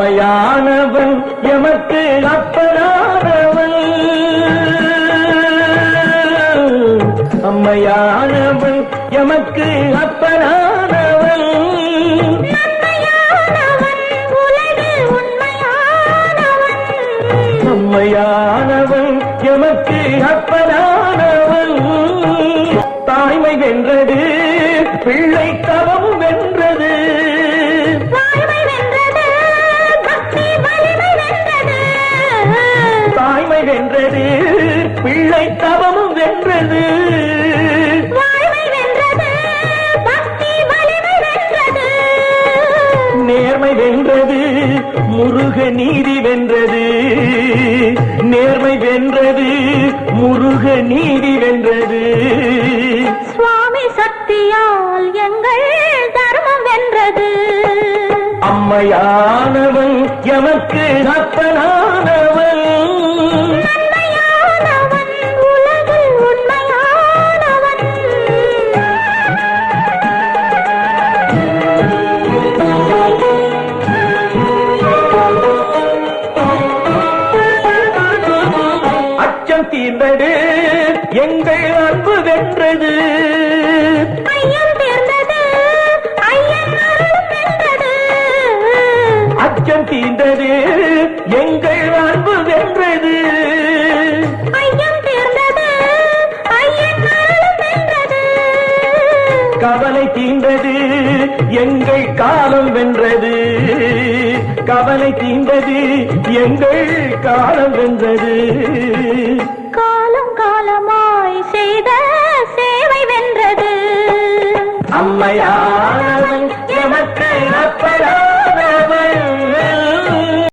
அம்மையானவன் எமக்கு அப்பனானவன் அம்மையானவன் எமக்கு அப்பனானவன் அம்மையானவன் எமக்கு அப்பனானவன் தாய்மை வென்றது பிள்ளை தவம் வென்றது. வென்றது. பிள்ளை தவமும் வென்றது. நேர்மை வென்றது. முருக நீதி வென்றது. நேர்மை வென்றது. முருக நீதி வென்றது. சுவாமி சக்தியால் எங்கள் தர்மம் வென்றது. அம்மையானவன் எமக்கு அப்பனானவன் அச்சம் தீர்ந்தது எங்கள் அன்பு வென்றது. அச்சம் தீர்ந்தது எங்கள் அன்பு வென்றது. கவலை தீண்டது எங்கள் காலம் வென்றது. கவலை தீண்டது எங்கள் காலம் வென்றது. செய்த சேவை வென்றது. அம்மையா